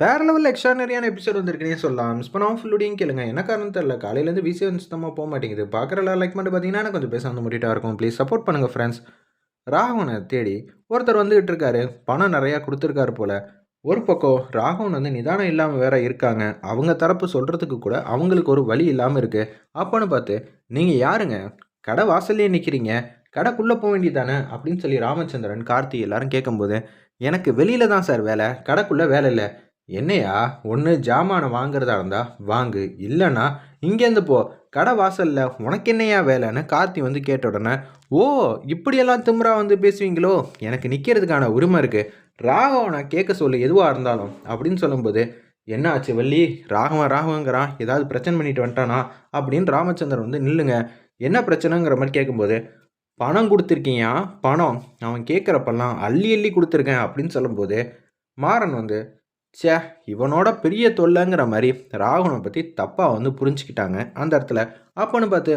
வேற லெவலில் எக்ஸ்ட்ரானரியான எபிசோட் வந்திருக்குனே சொல்லலாம். மிஸ் பண்ணாமல் ஃபுல்லுடையும் கேளுங்க. என்ன காரணம் தெரியல. காலையிலேருந்து விசி வந்து சுத்தமாக போக மாட்டேங்குது. பார்க்குற எல்லா லைக் மட்டும் பார்த்தீங்கன்னா கொஞ்சம் பேச வந்து முடிட்டாக இருக்கும். ப்ளீஸ் சப்போர்ட் பண்ணுங்கள் ஃப்ரெண்ட்ஸ் ராகவனை தேடி ஒருத்தர் வந்துகிட்டு இருக்காரு. பணம் நிறையா கொடுத்துருக்காரு போல. ஒரு பக்கம் ராகவன் வந்து நிதானம் இல்லாமல் வேற இருக்காங்க. அவங்க தரப்பு சொல்கிறதுக்கு கூட அவங்களுக்கு ஒரு வழி இல்லாமல் இருக்குது அப்போன்னு பார்த்து நீங்கள் யாருங்க? கடை வாசல்லே நிற்கிறீங்க கடைக்குள்ளே போக வேண்டியதானே அப்படின்னு சொல்லி ராமச்சந்திரன் கார்த்தி எல்லாரும் கேட்கும்போது எனக்கு வெளியில தான் சார் வேலை. கடைக்குள்ளே வேலை இல்லை. என்னையா? ஒன்று ஜாமானை வாங்குறதா இருந்தா வாங்கு. இல்லைன்னா இங்கேருந்து போ. கடை வாசலில் உனக்கு என்னையா வேலைன்னு கார்த்தி வந்து கேட்ட உடனே ஓ இப்படியெல்லாம் திமுறா வந்து பேசுவீங்களோ? எனக்கு நிற்கிறதுக்கான உரிமை இருக்குது ராகவனை கேட்க சொல்லு எதுவாக இருந்தாலும் அப்படின்னு சொல்லும்போது என்ன ஆச்சு வள்ளி? ராகவன் ராகவங்கிறான். ஏதாவது பிரச்சனை பண்ணிட்டு வந்துட்டானா? அப்படின்னு ராமச்சந்திரன் வந்து நில்லுங்க. என்ன பிரச்சனைங்கிற மாதிரி கேட்கும்போது பணம் கொடுத்துருக்கீங்க பணம். அவன் கேட்குறப்பெல்லாம் அள்ளி அள்ளி கொடுத்துருக்கேன். அப்படின்னு சொல்லும்போது மாறன் வந்து ச்சே இவனோட பெரிய தொல்லைங்கிற மாதிரி ராகுனை பற்றி தப்பாக வந்து புரிஞ்சுக்கிட்டாங்க. அந்த இடத்துல அப்போன்னு பார்த்து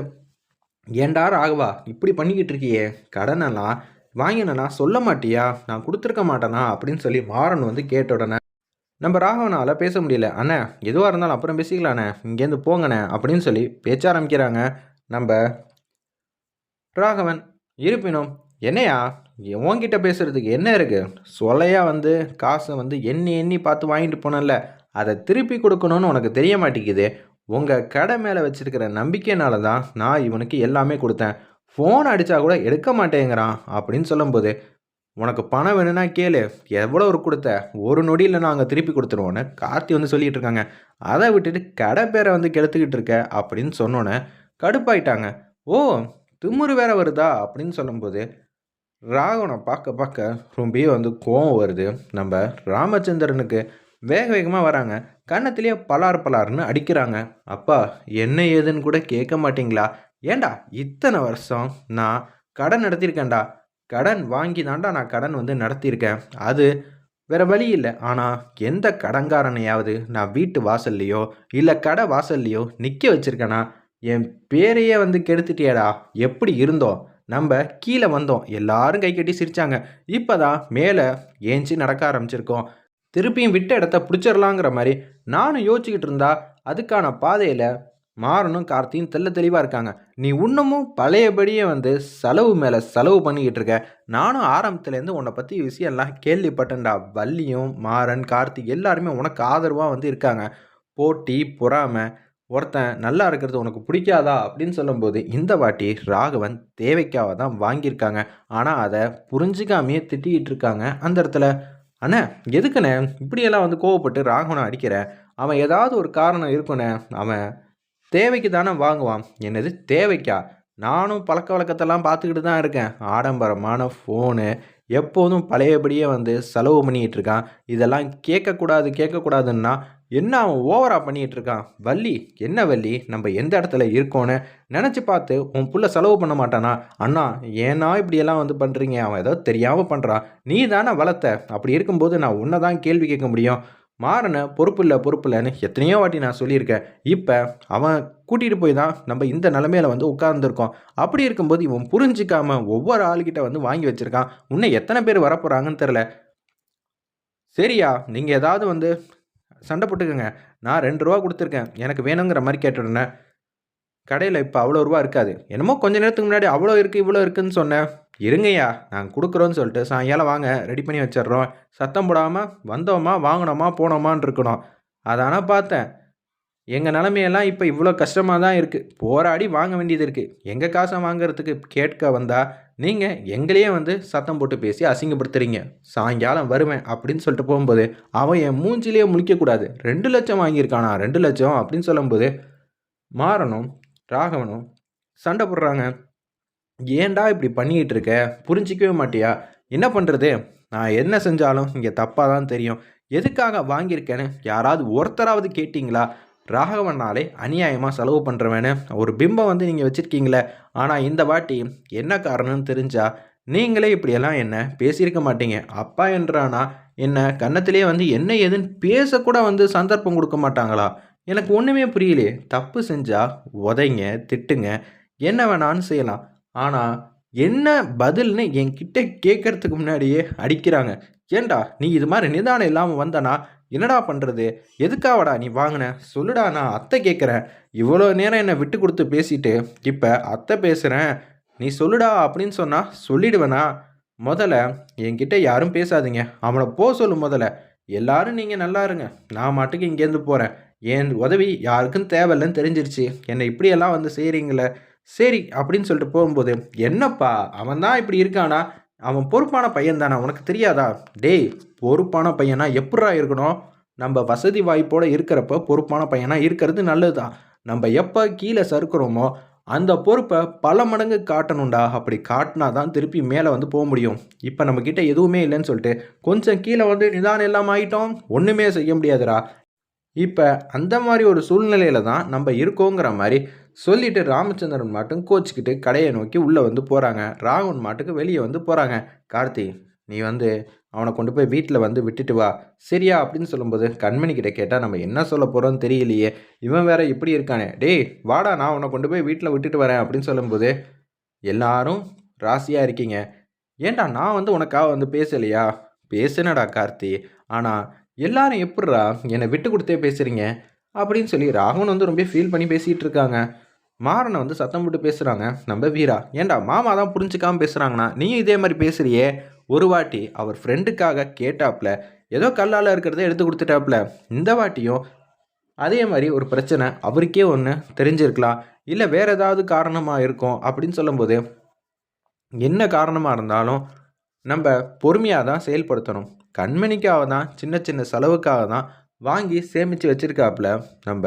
ஏண்டா ராகவா இப்படி பண்ணிக்கிட்டு இருக்கியே? கடனெல்லாம் வாங்கினா சொல்ல மாட்டியா? நான் கொடுத்துருக்க மாட்டேனா? அப்படின்னு சொல்லி மாறன் வந்து கேட்ட உடனே நம்ம ராகவனால் பேச முடியல. அண்ணே எதுவாக இருந்தாலும் அப்புறம் பேசிக்கலாண்ணே. இங்கேருந்து போங்கண்ணே. அப்படின்னு சொல்லி பேச்ச ஆரம்பிக்கிறாங்க. நம்ம ராகவன் இருப்பினும் என்னையா? உன்கிட்ட பேசுகிறதுக்கு என்ன இருக்குது சொலையாக வந்து காசை வந்து எண்ணி எண்ணி பார்த்து வாங்கிட்டு போனல அதை திருப்பி கொடுக்கணும்னு உனக்கு தெரிய மாட்டேங்குது. உங்கள் கடை மேலே வச்சுருக்கிற நம்பிக்கையினால தான் நான் இவனுக்கு எல்லாமே கொடுத்தேன். ஃபோன் அடித்தா கூட எடுக்க மாட்டேங்கிறான் அப்படின்னு சொல்லும்போது உனக்கு பணம் வேணும்னா கேளு. எவ்வளோ ஒரு கொடுத்த? ஒரு நொடியில் நாங்கள் திருப்பி கொடுத்துருவோன்னு கார்த்தி வந்து சொல்லிகிட்டு இருக்காங்க. அதை விட்டுட்டு கடை பேரை வந்து கெடுத்துக்கிட்டு இருக்க அப்படின்னு சொன்னோன்னே கடுப்பாயிட்டாங்க. ஓ திமுரு வேற வருதா? அப்படின்னு சொல்லும்போது ராகவனை பார்க்க பார்க்க ரொம்பவே வந்து கோவம் வருது. நம்ம ராமச்சந்திரனுக்கு வேக வேகமாக வராங்க. கன்னத்திலேயே பலார் பலார்னு அடிக்கிறாங்க. அப்பா என்ன ஏதுன்னு கூட கேட்க மாட்டீங்களா? ஏண்டா இத்தனை வருஷம் நான் கடன் நடத்தியிருக்கேன்டா. கடன் வாங்கி தாண்டா நான் கடன் வந்து நடத்தியிருக்கேன். அது வேறு வழி இல்லை. ஆனால் எந்த கடன்காரனையாவது நான் வீட்டு வாசல்லையோ இல்லை கடை வாசல்லையோ நிற்க வச்சுருக்கேனா? என் பேரையே வந்து கெடுத்துட்டியாடா. எப்படி இருந்தோம்? நம்ம கீழே வந்தோம். எல்லாரும் கை கட்டி சிரிச்சாங்க. இப்போ தான் மேலே ஏஞ்சி நடக்க ஆரம்பிச்சிருக்கோம். திருப்பியும் விட்ட இடத்த பிடிச்சிடலாங்கிற மாதிரி நானும் யோசிச்சுக்கிட்டு இருந்தா அதுக்கான பாதையில் மாறனும் கார்த்தியும் தெல்ல தெளிவாக இருக்காங்க. நீ இன்னமும் பழையபடியே வந்து செலவு மேலே செலவு பண்ணிக்கிட்டு இருக்க. நானும் ஆரம்பத்துலேருந்து உன்னை பற்றி விஷயம்லாம் கேள்விப்பட்டேன்டா. வள்ளியும் மாறன் கார்த்திக் எல்லாருமே உனக்கு ஆதரவாக வந்து இருக்காங்க. போட்டி பொறாமை ஒருத்தன் நல்லா இருக்கிறது உனக்கு பிடிக்காதா அப்படின்னு சொல்லும்போது இந்த வாட்டி ராகவன் தேவைக்காக தான் வாங்கியிருக்காங்க. ஆனால் அதை புரிஞ்சிக்காமையே திட்டிகிட்டு இருக்காங்க அந்த இடத்துல. அண்ணே எதுக்குண்ணே இப்படியெல்லாம் வந்து கோவப்பட்டு ராகவனை அடிக்கிற? அவன் ஏதாவது ஒரு காரணம் இருக்குண்ணே அவன் தேவைக்கு தானே வாங்குவான். என்னது தேவைக்கா? நானும் பழக்க வழக்கத்தெல்லாம் பார்த்துக்கிட்டு தான் இருக்கேன். ஆடம்பரமான ஃபோனு எப்போதும் பழையபடியே வந்து செலவு பண்ணிக்கிட்டு இருக்கான் இதெல்லாம் கேட்கக்கூடாது கேட்கக்கூடாதுன்னா என்ன அவன் ஓவராக பண்ணிகிட்டு இருக்கான் வள்ளி என்ன வள்ளி? நம்ம எந்த இடத்துல இருக்கோன்னு நினச்சி பார்த்து உன் புள்ள செலவு பண்ண மாட்டானா? அண்ணா ஏன்னா இப்படியெல்லாம் வந்து பண்ணுறீங்க அவன் ஏதோ தெரியாமல் பண்ணுறான் நீ தானே வளர்த்த? அப்படி இருக்கும்போது நான் உன்னை தான் கேள்வி கேட்க முடியும். மாறன பொறுப்பு இல்லை பொறுப்பு இல்லைன்னு எத்தனையோ வாட்டி நான் சொல்லியிருக்கேன். இப்போ அவன் கூட்டிகிட்டு போய் தான் நம்ம இந்த நிலமையில வந்து உட்கார்ந்துருக்கோம். அப்படி இருக்கும்போது இவன் புரிஞ்சிக்காமல் ஒவ்வொரு ஆளுகிட்ட வந்து வாங்கி வச்சுருக்கான். இன்னும் எத்தனை பேர் வரப்போகிறாங்கன்னு தெரில சரியா நீங்கள் ஏதாவது வந்து சண்டை போட்டுக்கோங்க. நான் ரெண்டு ரூபா கொடுத்துருக்கேன். எனக்கு வேணுங்கிற மாதிரி கேட்டுடனே கடையில் இப்போ அவ்வளோ ரூபா இருக்காது. என்னமோ கொஞ்ச நேரத்துக்கு முன்னாடி அவ்வளோ இருக்குது இவ்வளோ இருக்குதுன்னு சொன்னேன். இருங்கய்யா நாங்கள் கொடுக்குறோன்னு சொல்லிட்டு சாயங்காலம் வாங்க ரெடி பண்ணி வச்சிடுறோம். சத்தம் போடாமல் வந்தோமா வாங்கினோமா போனோமான்னு இருக்கணும். அதானா பார்த்தேன். எங்கள் நிலமையெல்லாம் இப்போ இவ்வளோ கஷ்டமாக தான் இருக்குது போராடி வாங்க வேண்டியது இருக்குது எங்கள் காசை வாங்குறதுக்கு கேட்க வந்தால் நீங்கள் எங்களையே வந்து சத்தம் போட்டு பேசி அசிங்கப்படுத்துறீங்க. சாயங்காலம் வருவேன் அப்படின்னு சொல்லிட்டு போகும்போது அவன் என் மூஞ்சிலேயே முழிக்கக்கூடாது. ரெண்டு லட்சம் வாங்கியிருக்கானா? ரெண்டு லட்சம் அப்படின்னு சொல்லும்போது மாறனும் ராகவனும் சண்டை போடுறாங்க. ஏன்டா இப்படி பண்ணிக்கிட்டு இருக்க புரிஞ்சிக்கவே மாட்டியா? என்ன பண்ணுறது நான் என்ன செஞ்சாலும் இங்கே தப்பாக தான் தெரியும். எதுக்காக வாங்கியிருக்கேன்னு யாராவது ஒருத்தராவது கேட்டிங்களா? ராகவனாலே அநியாயமாக செலவு பண்ணுறவேன்னு ஒரு பிம்பம் வந்து நீங்கள் வச்சுருக்கீங்களே. ஆனால் இந்த வாட்டி என்ன காரணம்னு தெரிஞ்சால் நீங்களே இப்படியெல்லாம் என்ன பேசியிருக்க மாட்டீங்க. அப்பா என்றானா என்ன? கன்னத்திலே வந்து என்ன ஏதுன்னு பேசக்கூட வந்து சந்தர்ப்பம் கொடுக்க மாட்டாங்களா? எனக்கு ஒன்றுமே புரியலையே தப்பு செஞ்சால் உதைங்க திட்டுங்க. என்ன வேணான்னு செய்யலாம். ஆனால் என்ன பதில்னு என்கிட்ட கேட்கறதுக்கு முன்னாடியே அடிக்கிறாங்க. ஏன்டா நீ இது மாதிரி நிதானம் இல்லாமல் வந்தனா என்னடா பண்ணுறது எதுக்காவடா நீ வாங்கின? சொல்லுடா நான் அத்தை கேட்குறேன் இவ்வளோ நேரம் என்னை விட்டு கொடுத்து பேசிட்டு இப்போ அத்தை பேசுகிறேன் நீ சொல்லுடா அப்படின்னு சொன்னால் சொல்லிடுவேனா? முதல்ல என்கிட்ட யாரும் பேசாதீங்க. அவனை போக சொல்லு முதல்ல. எல்லாரும் நீங்கள் நல்லா இருங்க. நான் மாட்டுக்கு இங்கேருந்து போகிறேன் என் உதவி யாருக்கும் தேவையில்லைன்னு தெரிஞ்சிருச்சு. என்னை இப்படியெல்லாம் வந்து செய்கிறீங்களே சரி அப்படின்னு சொல்லிட்டு போகும்போது என்னப்பா அவன் தான் இப்படி இருக்கானா? அவன் பொறுப்பான பையன் தானே உனக்கு தெரியாதா? டேய் பொறுப்பான பையனா எப்படா இருக்கணும்? நம்ம வசதி வாய்ப்போடு இருக்கிறப்ப பொறுப்பான பையனாக இருக்கிறது நல்லது தான் நம்ம எப்போ கீழே சறுக்கிறோமோ அந்த பொறுப்பை பல மடங்கு காட்டணும்டா. அப்படி காட்டினா தான் திருப்பி மேலே வந்து போக முடியும். இப்போ நம்மக்கிட்ட எதுவுமே இல்லைன்னு சொல்லிட்டு கொஞ்சம் கீழே வந்து நிதானம் இல்லாமல் ஆகிட்டோம் ஒன்றுமே செய்ய முடியாதுடா. இப்போ அந்த மாதிரி ஒரு சூழ்நிலையில தான் நம்ம இருக்கோங்கிற மாதிரி சொல்லிட்டு ராமச்சந்திரன் மாட்டும் கோச்சிக்கிட்டு கடையை நோக்கி உள்ளே வந்து போகிறாங்க ராகவன் மாட்டுக்கு வெளியே வந்து போகிறாங்க கார்த்தி நீ வந்து அவனை கொண்டு போய் வீட்டில் வந்து விட்டுட்டு வா. சரியா? அப்படின்னு சொல்லும்போது கண்மணி கிட்ட கேட்டால் நம்ம என்ன சொல்ல போகிறோம்னு தெரியலையே. இவன் வேற இப்படி இருக்கானே. டேய் வாடா நான் உன்னை கொண்டு போய் வீட்டில் விட்டுட்டு வரேன் அப்படின்னு சொல்லும்போது எல்லாரும் ராசியாக இருக்கீங்க. ஏன்டா நான் வந்து உனக்காக வந்து பேசலையா? பேசுனடா கார்த்தி. ஆனால் எல்லாரும் எப்படிரா என்னை விட்டு கொடுத்தே பேசுகிறீங்க அப்படின்னு சொல்லி ராகவன் வந்து ரொம்ப ஃபீல் பண்ணி பேசிகிட்டு இருக்காங்க. மாறனை வந்து சத்தம் போட்டு பேசுகிறாங்க நம்ம வீரா ஏன்டா மாமா தான் புரிஞ்சுக்காம பேசுகிறாங்கண்ணா நீயும் இதே மாதிரி பேசுறியே? ஒரு வாட்டி அவர் ஃப்ரெண்டுக்காக கேட்டாப்புல ஏதோ கல்லால் இருக்கிறத எடுத்து கொடுத்துட்டாப்புல இந்த வாட்டியும் அதே மாதிரி ஒரு பிரச்சனை அவருக்கே ஒன்று தெரிஞ்சிருக்கலாம். இல்லை வேறு ஏதாவது காரணமாக இருக்கும் அப்படின்னு சொல்லும்போது என்ன காரணமாக இருந்தாலும் நம்ம பொறுமையாக தான் செயல்படுத்தணும். கண்மணிக்காக தான் சின்ன சின்ன செலவுக்காக தான் வாங்கி சேமித்து வச்சுருக்காப்புல நம்ம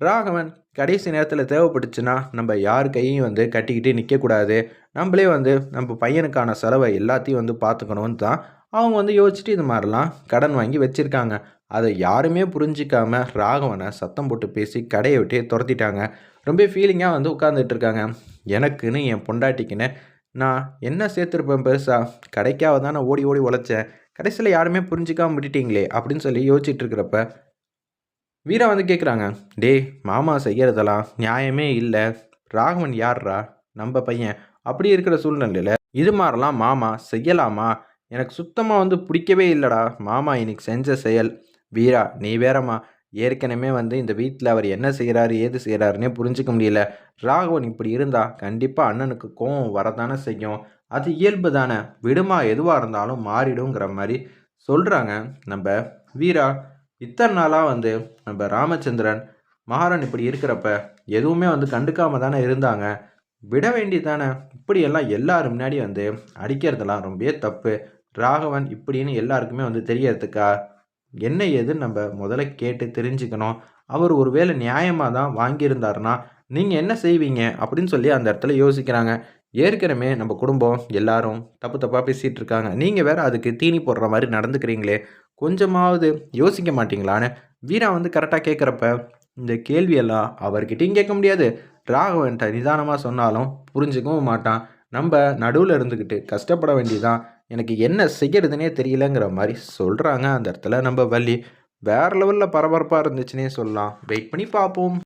ராகவன் கடைசி நேரத்தில் தேவைப்பட்டுச்சுன்னா நம்ம யார் கையும் வந்து கட்டிக்கிட்டு நிற்கக்கூடாது நம்மளே வந்து நம்ம பையனுக்கான செலவை எல்லாத்தையும் வந்து பார்த்துக்கணுன்னு தான் அவங்க வந்து யோசிச்சுட்டு இது மாதிரிலாம் கடன் வாங்கி வச்சுருக்காங்க. அதை யாருமே புரிஞ்சிக்காம ராகவனை சத்தம் போட்டு பேசி கடையை விட்டே துரத்திட்டாங்க. ரொம்ப ஃபீலிங்காக வந்து உட்காந்துட்டு இருக்காங்க எனக்குன்னு என் பொண்டாட்டிக்குன்னு நான் என்ன சேர்த்துருப்பேன் பெருசாக கடைக்காக தான் நான் ஓடி ஓடி உழைச்சேன். கடைசியில் யாருமே புரிஞ்சிக்காம விட்டுட்டீங்களே அப்படின்னு சொல்லி யோசிச்சுட்டு இருக்கிறப்ப வீரா வந்து கேட்குறாங்க டேய் மாமா செய்கிறதெல்லாம் நியாயமே இல்லை. ராகவன் யார்ரா நம்ம பையன். அப்படி இருக்கிற சூழ்நிலையில் இது மாதிரிலாம் மாமா செய்யலாமா? எனக்கு சுத்தமாக வந்து பிடிக்கவே இல்லைடா. மாமா இன்னைக்கு செஞ்ச செயல். வீரா நீ வேறம்மா. ஏற்கனவே வந்து இந்த வீட்டில் அவர் என்ன செய்கிறாரு ஏது செய்கிறாருன்னே புரிஞ்சிக்க முடியல. ராகவன் இப்படி இருந்தால் கண்டிப்பாக அண்ணனுக்கு கோவம் வரதானே செய்யும். அது இயல்பு தானே. விடுமா எதுவாக இருந்தாலும் மாறிடுங்கிற மாதிரி சொல்கிறாங்க நம்ம வீரா இத்தனை நாளாக வந்து நம்ம ராமச்சந்திரன் மகாரான் இப்படி இருக்கிறப்ப எதுவுமே வந்து கண்டுக்காம தானே இருந்தாங்க. விட வேண்டியதானே இப்படியெல்லாம் எல்லாரும் முன்னாடி வந்து அடிக்கிறதெல்லாம் ரொம்பவே தப்பு. ராகவன் இப்படின்னு எல்லாருக்குமே வந்து தெரியறதுக்கா? என்ன ஏதுன்னு நம்ம முதல்ல கேட்டு தெரிஞ்சுக்கணும். அவர் ஒருவேளை நியாயமாக தான் வாங்கியிருந்தாருன்னா நீங்கள் என்ன செய்வீங்க? அப்படின்னு சொல்லி அந்த இடத்துல யோசிக்கிறாங்க. ஏற்கனவே நம்ம குடும்பம் எல்லாரும் தப்பு தப்பாக பேசிகிட்டு இருக்காங்க. நீங்கள் வேற அதுக்கு தீனி போடுற மாதிரி நடந்துக்கிறீங்களே. கொஞ்சமாவது யோசிக்க மாட்டீங்களான்னு வீரா வந்து கரெக்டாக கேட்குறப்ப இந்த கேள்வியெல்லாம் அவர்கிட்டையும் கேட்க முடியாது. ராகவன்ட்ட நிதானமாக சொன்னாலும் புரிஞ்சுக்கவும் மாட்டான். நம்ம நடுவில் இருந்துக்கிட்டு கஷ்டப்பட வேண்டியதான் எனக்கு என்ன செய்யறதுனே தெரியலங்கிற மாதிரி சொல்கிறாங்க அந்த இடத்துல நம்ம வள்ளி. வேறு லெவலில் பரபரப்பாக இருந்துச்சுன்னே சொல்லலாம். வெயிட் பண்ணி பார்ப்போம்.